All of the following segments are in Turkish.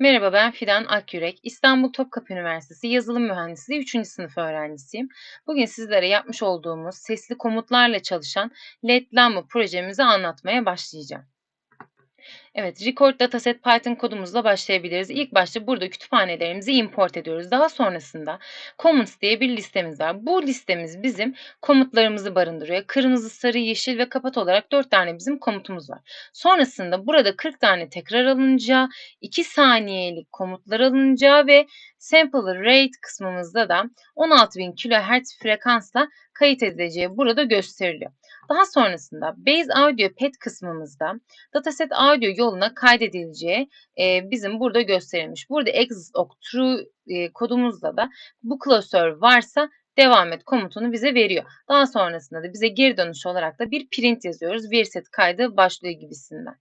Merhaba ben Fidan Akyürek. İstanbul Topkapı Üniversitesi Yazılım Mühendisliği 3. sınıf öğrencisiyim. Bugün sizlere yapmış olduğumuz sesli komutlarla çalışan LED lamba projemizi anlatmaya başlayacağım. Evet, record dataset Python kodumuzla başlayabiliriz. İlk başta burada kütüphanelerimizi import ediyoruz. Daha sonrasında comments diye bir listemiz var. Bu listemiz bizim komutlarımızı barındırıyor. Kırmızı, sarı, yeşil ve kapat olarak 4 tane bizim komutumuz var. Sonrasında burada 40 tane tekrar alınacağı, 2 saniyelik komutlar alınacağı ve sample rate kısmımızda da 16.000 kHz frekansla kayıt edileceği burada gösteriliyor. Daha sonrasında Base Audio Pet kısmımızda dataset audio yoluna kaydedileceği e, bizim burada gösterilmiş. Burada exit ok true e, kodumuzda da bu klasör varsa devam et komutunu bize veriyor. Daha sonrasında da bize geri dönüş olarak da bir print yazıyoruz. Verset kaydı başlıyor gibisinden.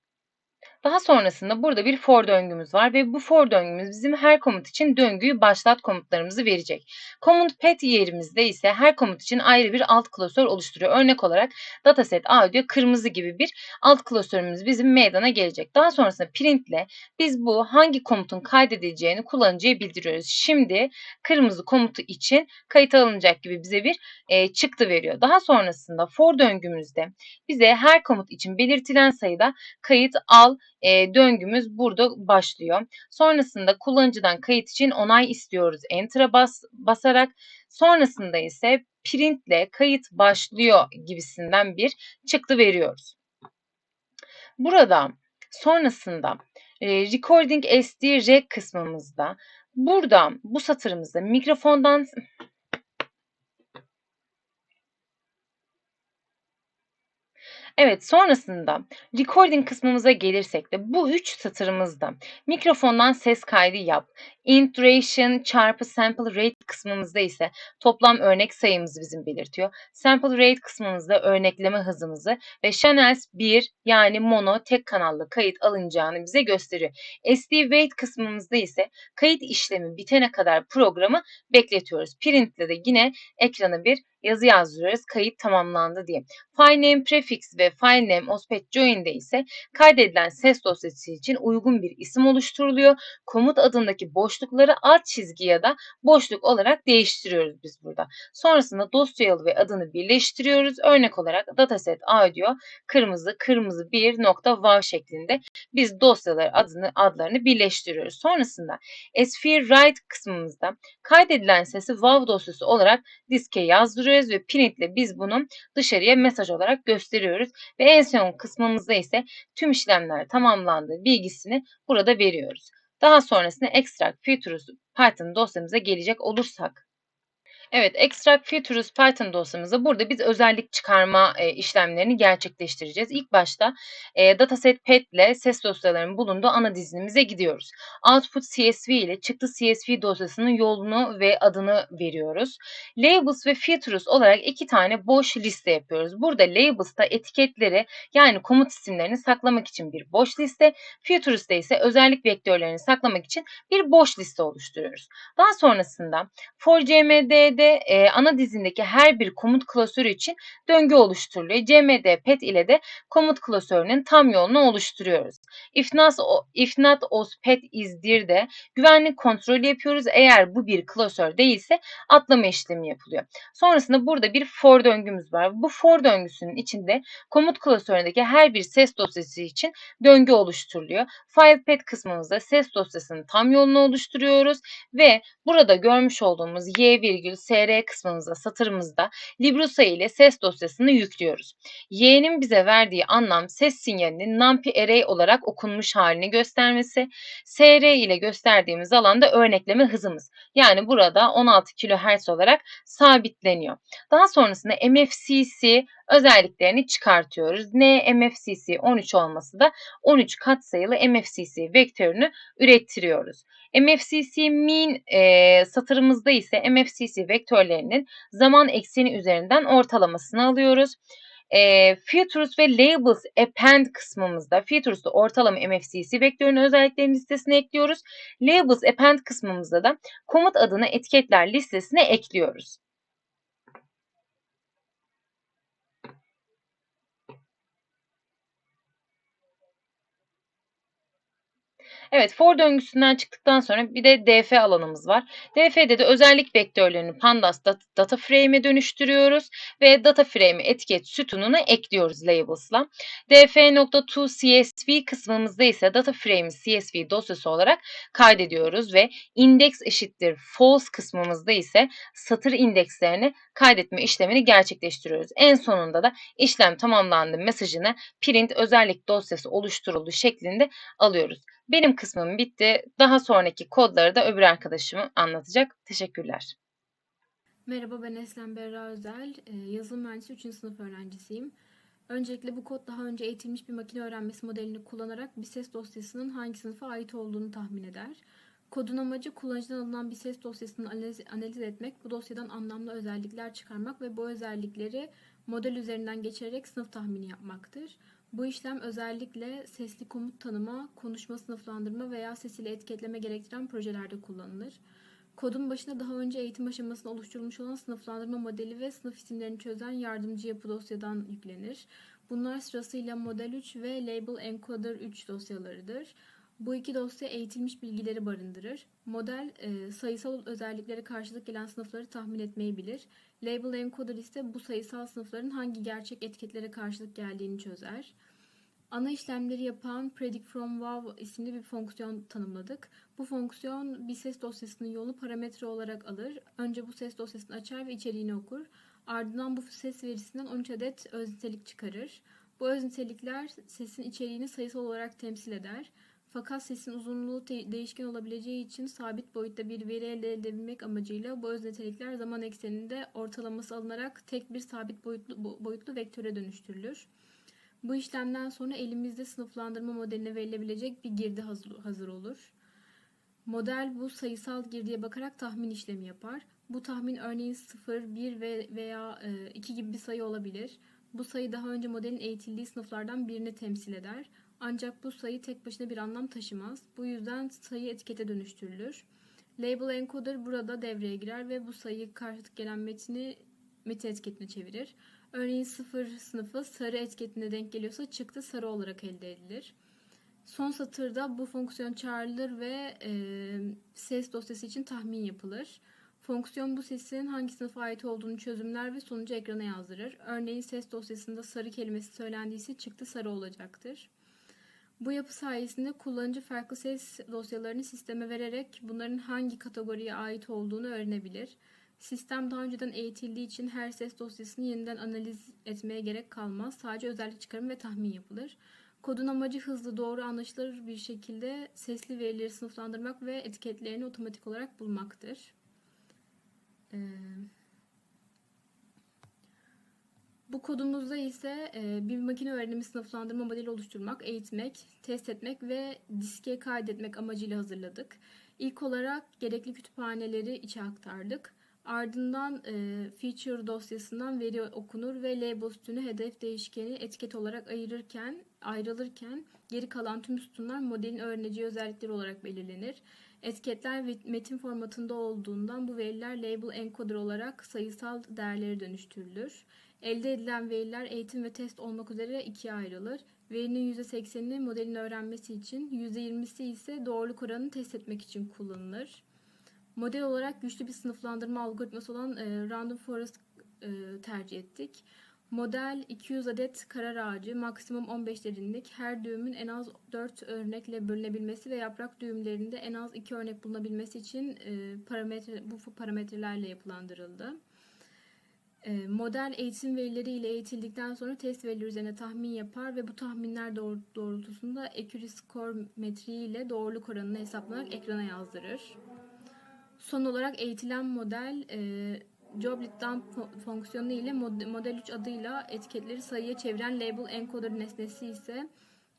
Daha sonrasında burada bir for döngümüz var ve bu for döngümüz bizim her komut için döngüyü başlat komutlarımızı verecek. Komut pet yerimizde ise her komut için ayrı bir alt klasör oluşturuyor. Örnek olarak dataset audio kırmızı gibi bir alt klasörümüz bizim meydana gelecek. Daha sonrasında print ile biz bu hangi komutun kaydedileceğini kullanıcıya bildiriyoruz. Şimdi kırmızı komutu için kayıt alınacak gibi bize bir e, çıktı veriyor. Daha sonrasında for döngümüzde bize her komut için belirtilen sayıda kayıt al e, döngümüz burada başlıyor. Sonrasında kullanıcıdan kayıt için onay istiyoruz. Enter'a bas, basarak sonrasında ise printle kayıt başlıyor gibisinden bir çıktı veriyoruz. Burada sonrasında e, Recording SD Rec kısmımızda burada bu satırımızda mikrofondan Evet, sonrasında recording kısmımıza gelirsek de bu üç satırımızda mikrofondan ses kaydı yap, int duration çarpı sample rate kısmımızda ise toplam örnek sayımızı bizim belirtiyor. Sample rate kısmımızda örnekleme hızımızı ve channels 1 yani mono tek kanallı kayıt alınacağını bize gösteriyor. SD wait kısmımızda ise kayıt işlemi bitene kadar programı bekletiyoruz. Print ile de yine ekrana bir yazı yazdırıyoruz kayıt tamamlandı diye. File name prefix ve file name ospet join'de ise kaydedilen ses dosyası için uygun bir isim oluşturuluyor. Komut adındaki boşlukları alt çizgi ya da boşluk olarak değiştiriyoruz biz burada. Sonrasında dosya adı ve adını birleştiriyoruz. Örnek olarak dataset audio kırmızı kırmızı bir nokta wow şeklinde biz dosyaları adını adlarını birleştiriyoruz. Sonrasında S4 write kısmımızda kaydedilen sesi wow dosyası olarak diske yazdırıyoruz gösteriyoruz ve printle biz bunu dışarıya mesaj olarak gösteriyoruz. Ve en son kısmımızda ise tüm işlemler tamamlandığı bilgisini burada veriyoruz. Daha sonrasında extract features Python dosyamıza gelecek olursak Evet, extract features Python dosyamızda burada biz özellik çıkarma e, işlemlerini gerçekleştireceğiz. İlk başta e, dataset pet ile ses dosyalarının bulunduğu ana dizinimize gidiyoruz. Output CSV ile çıktı CSV dosyasının yolunu ve adını veriyoruz. Labels ve features olarak iki tane boş liste yapıyoruz. Burada labels'ta etiketleri yani komut isimlerini saklamak için bir boş liste, features'ta ise özellik vektörlerini saklamak için bir boş liste oluşturuyoruz. Daha sonrasında for cmd e, ana dizindeki her bir komut klasörü için döngü oluşturuluyor. CMD pet ile de komut klasörünün tam yolunu oluşturuyoruz. If not, if not os pet is'dir de güvenlik kontrolü yapıyoruz. Eğer bu bir klasör değilse atlama işlemi yapılıyor. Sonrasında burada bir for döngümüz var. Bu for döngüsünün içinde komut klasöründeki her bir ses dosyası için döngü oluşturuluyor. File pet kısmımızda ses dosyasının tam yolunu oluşturuyoruz ve burada görmüş olduğumuz y virgül SR kısmımızda, satırımızda Librusa ile ses dosyasını yüklüyoruz. Y'nin bize verdiği anlam ses sinyalinin NumPy array olarak okunmuş halini göstermesi. SR ile gösterdiğimiz alanda örnekleme hızımız. Yani burada 16 kHz olarak sabitleniyor. Daha sonrasında MFCC özelliklerini çıkartıyoruz. Ne MFCC 13 olması da 13 katsayılı MFCC vektörünü ürettiriyoruz. MFCC mean e, satırımızda ise MFCC vektörlerinin zaman ekseni üzerinden ortalamasını alıyoruz. E, features ve labels append kısmımızda features'da ortalama MFCC vektörünün özelliklerinin listesine ekliyoruz. Labels append kısmımızda da komut adını etiketler listesine ekliyoruz. Evet, for döngüsünden çıktıktan sonra bir de df alanımız var. df'de de özellik vektörlerini pandas dat- data frame'e dönüştürüyoruz ve data frame etiket sütununa ekliyoruz labels'la. df.toCSV kısmımızda ise data frame CSV dosyası olarak kaydediyoruz ve index eşittir false kısmımızda ise satır indekslerini kaydetme işlemini gerçekleştiriyoruz. En sonunda da işlem tamamlandı mesajını print özellik dosyası oluşturuldu şeklinde alıyoruz. Benim kısmım bitti. Daha sonraki kodları da öbür arkadaşım anlatacak. Teşekkürler. Merhaba ben Eslem Berra Özel. Ee, Yazılım mühendisi 3. sınıf öğrencisiyim. Öncelikle bu kod daha önce eğitilmiş bir makine öğrenmesi modelini kullanarak bir ses dosyasının hangi sınıfa ait olduğunu tahmin eder. Kodun amacı kullanıcıdan alınan bir ses dosyasını analiz, analiz etmek, bu dosyadan anlamlı özellikler çıkarmak ve bu özellikleri model üzerinden geçirerek sınıf tahmini yapmaktır. Bu işlem özellikle sesli komut tanıma, konuşma sınıflandırma veya ses ile etiketleme gerektiren projelerde kullanılır. Kodun başına daha önce eğitim aşamasında oluşturulmuş olan sınıflandırma modeli ve sınıf isimlerini çözen yardımcı yapı dosyadan yüklenir. Bunlar sırasıyla Model 3 ve Label Encoder 3 dosyalarıdır. Bu iki dosya eğitilmiş bilgileri barındırır. Model e, sayısal özelliklere karşılık gelen sınıfları tahmin etmeyi bilir. Label Encoder ise bu sayısal sınıfların hangi gerçek etiketlere karşılık geldiğini çözer. Ana işlemleri yapan predict from wow isimli bir fonksiyon tanımladık. Bu fonksiyon bir ses dosyasının yolunu parametre olarak alır. Önce bu ses dosyasını açar ve içeriğini okur. Ardından bu ses verisinden 13 adet öz çıkarır. Bu öz sesin içeriğini sayısal olarak temsil eder. Fakat sesin uzunluğu de- değişken olabileceği için sabit boyutta bir veri elde edebilmek amacıyla bu öz nitelikler zaman ekseninde ortalaması alınarak tek bir sabit boyutlu, bo- boyutlu vektöre dönüştürülür. Bu işlemden sonra elimizde sınıflandırma modeline verilebilecek bir girdi hazır, olur. Model bu sayısal girdiye bakarak tahmin işlemi yapar. Bu tahmin örneğin 0, 1 ve veya 2 gibi bir sayı olabilir. Bu sayı daha önce modelin eğitildiği sınıflardan birini temsil eder. Ancak bu sayı tek başına bir anlam taşımaz. Bu yüzden sayı etikete dönüştürülür. Label encoder burada devreye girer ve bu sayı karşılık gelen metni metin etiketine çevirir. Örneğin sıfır sınıfı sarı etiketine denk geliyorsa çıktı sarı olarak elde edilir. Son satırda bu fonksiyon çağrılır ve e, ses dosyası için tahmin yapılır. Fonksiyon bu sesin hangi sınıfa ait olduğunu çözümler ve sonucu ekrana yazdırır. Örneğin ses dosyasında sarı kelimesi söylendiyse çıktı sarı olacaktır. Bu yapı sayesinde kullanıcı farklı ses dosyalarını sisteme vererek bunların hangi kategoriye ait olduğunu öğrenebilir. Sistem daha önceden eğitildiği için her ses dosyasını yeniden analiz etmeye gerek kalmaz. Sadece özellik çıkarım ve tahmin yapılır. Kodun amacı hızlı, doğru, anlaşılır bir şekilde sesli verileri sınıflandırmak ve etiketlerini otomatik olarak bulmaktır. Ee, bu kodumuzda ise e, bir makine öğrenimi sınıflandırma modeli oluşturmak, eğitmek, test etmek ve diske kaydetmek amacıyla hazırladık. İlk olarak gerekli kütüphaneleri içe aktardık. Ardından e, feature dosyasından veri okunur ve label sütunu hedef değişkeni etiket olarak ayırırken ayrılırken geri kalan tüm sütunlar modelin öğreneceği özellikleri olarak belirlenir. Etiketler metin formatında olduğundan bu veriler label encoder olarak sayısal değerlere dönüştürülür. Elde edilen veriler eğitim ve test olmak üzere ikiye ayrılır. Verinin %80'ini modelin öğrenmesi için, %20'si ise doğruluk oranını test etmek için kullanılır. Model olarak güçlü bir sınıflandırma algoritması olan e, Random Forest e, tercih ettik. Model 200 adet karar ağacı, maksimum 15 derinlik, her düğümün en az 4 örnekle bölünebilmesi ve yaprak düğümlerinde en az 2 örnek bulunabilmesi için e, parametre, bu parametrelerle yapılandırıldı. E, model eğitim verileri ile eğitildikten sonra test verileri üzerine tahmin yapar ve bu tahminler doğrultusunda accuracy score metriği ile doğruluk oranını hesaplanarak ekrana yazdırır. Son olarak eğitilen model e, Joblit dump fonksiyonu ile model 3 adıyla etiketleri sayıya çeviren label encoder nesnesi ise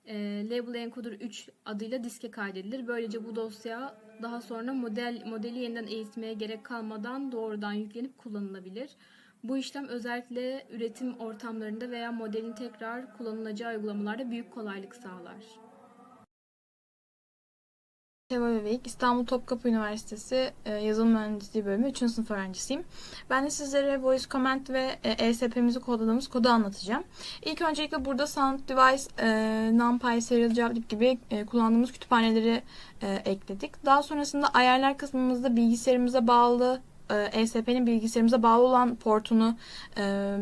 e, label encoder 3 adıyla diske kaydedilir. Böylece bu dosya daha sonra model modeli yeniden eğitmeye gerek kalmadan doğrudan yüklenip kullanılabilir. Bu işlem özellikle üretim ortamlarında veya modelin tekrar kullanılacağı uygulamalarda büyük kolaylık sağlar. Teva Bebek, İstanbul Topkapı Üniversitesi e, Yazılım Mühendisliği Bölümü 3. sınıf öğrencisiyim. Ben de sizlere Voice Comment ve e, ESP'mizi kodladığımız kodu anlatacağım. İlk öncelikle burada Sound Device, e, NumPy, Serial Jablib gibi e, kullandığımız kütüphaneleri e, ekledik. Daha sonrasında ayarlar kısmımızda bilgisayarımıza bağlı, e, ESP'nin bilgisayarımıza bağlı olan portunu, e,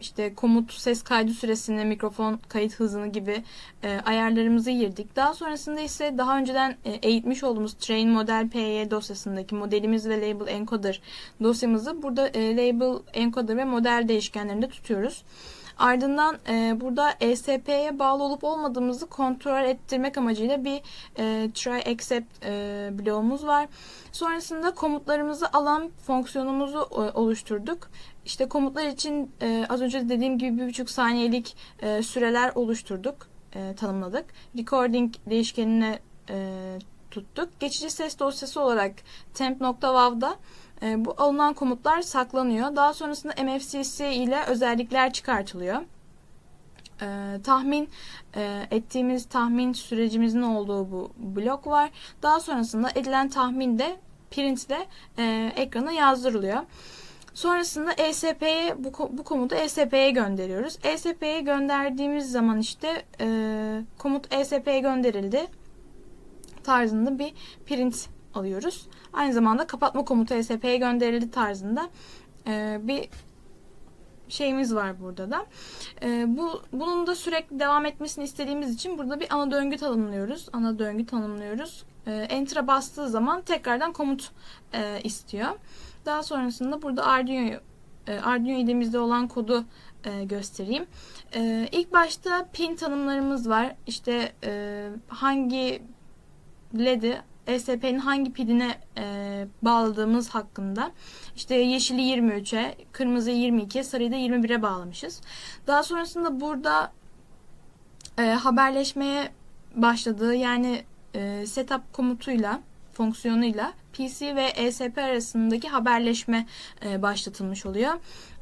işte komut ses kaydı süresini, mikrofon kayıt hızını gibi e, ayarlarımızı girdik. Daha sonrasında ise daha önceden e, eğitmiş olduğumuz train model PY dosyasındaki modelimiz ve label encoder dosyamızı burada e, label encoder ve model değişkenlerinde tutuyoruz. Ardından e, burada ESP'ye bağlı olup olmadığımızı kontrol ettirmek amacıyla bir e, try accept e, bloğumuz var. Sonrasında komutlarımızı alan fonksiyonumuzu e, oluşturduk. İşte komutlar için e, az önce dediğim gibi bir buçuk saniyelik e, süreler oluşturduk, e, tanımladık. Recording değişkenine e, tuttuk. Geçici ses dosyası olarak temp.wav'da e, bu alınan komutlar saklanıyor. Daha sonrasında MFCC ile özellikler çıkartılıyor. E, tahmin e, ettiğimiz tahmin sürecimizin olduğu bu blok var. Daha sonrasında edilen tahmin de print ile e, ekrana yazdırılıyor. Sonrasında ESP'ye bu, bu komutu ESP'ye gönderiyoruz. ESP'ye gönderdiğimiz zaman işte e, komut ESP'ye gönderildi tarzında bir print alıyoruz. Aynı zamanda kapatma komutu ESP'ye gönderildi tarzında e, bir şeyimiz var burada da. E, bu bunun da sürekli devam etmesini istediğimiz için burada bir ana döngü tanımlıyoruz. Ana döngü tanımlıyoruz. E, Enter'a bastığı zaman tekrardan komut e, istiyor. Daha sonrasında burada Arduino'yu e, Arduino IDE'mizde olan kodu e, göstereyim. E, ilk başta pin tanımlarımız var. İşte e, hangi LED'i ESP'nin hangi pinine e, bağladığımız hakkında. İşte yeşili 23'e, kırmızı 22'ye, sarıyı da 21'e bağlamışız. Daha sonrasında burada e, haberleşmeye başladığı yani e, setup komutuyla fonksiyonuyla PC ve ESP arasındaki haberleşme e, başlatılmış oluyor.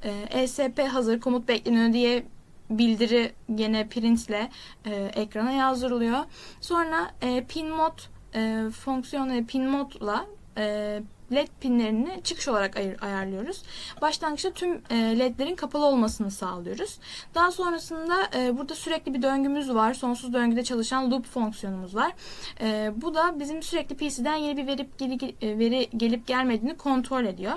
E, ESP hazır komut bekleniyor diye bildiri gene printle e, ekrana yazdırılıyor. Sonra e, pin mod e, fonksiyonu pin modla e, led pinlerini çıkış olarak ayır, ayarlıyoruz. Başlangıçta tüm e, ledlerin kapalı olmasını sağlıyoruz. Daha sonrasında e, burada sürekli bir döngümüz var. Sonsuz döngüde çalışan loop fonksiyonumuz var. E, bu da bizim sürekli PC'den yeni bir veri, geri, e, veri gelip gelmediğini kontrol ediyor.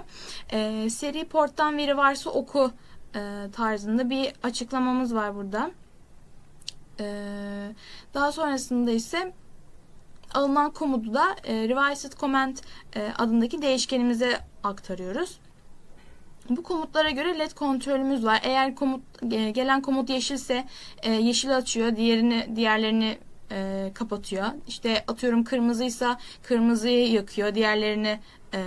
E, seri porttan veri varsa oku e, tarzında bir açıklamamız var burada. E, daha sonrasında ise alınan komutu da e, revised comment e, adındaki değişkenimize aktarıyoruz. Bu komutlara göre led kontrolümüz var. Eğer komut e, gelen komut yeşilse e, yeşil açıyor, diğerini diğerlerini e, kapatıyor. İşte atıyorum kırmızıysa kırmızıyı yakıyor, diğerlerini e,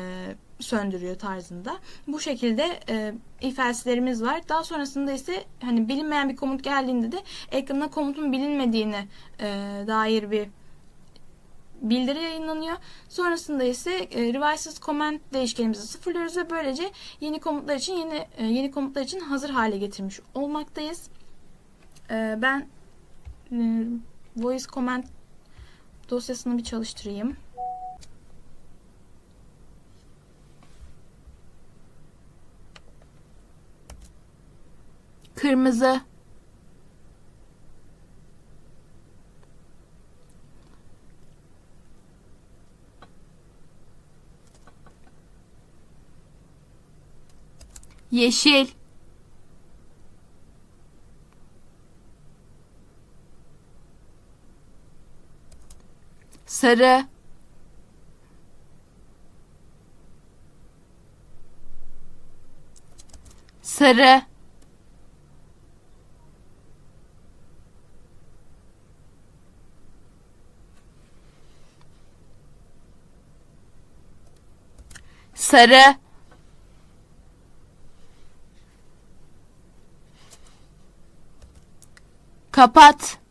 söndürüyor tarzında. Bu şekilde e, if else'lerimiz var. Daha sonrasında ise hani bilinmeyen bir komut geldiğinde de ekrana komutun bilinmediğine e, dair bir bildiri yayınlanıyor. Sonrasında ise e, revises comment değişkenimizi sıfırlıyoruz ve böylece yeni komutlar için yeni e, yeni komutlar için hazır hale getirmiş olmaktayız. E, ben e, voice comment dosyasını bir çalıştırayım. Kırmızı Yeşil. Sarı. Sarı. Sarı. Kapat.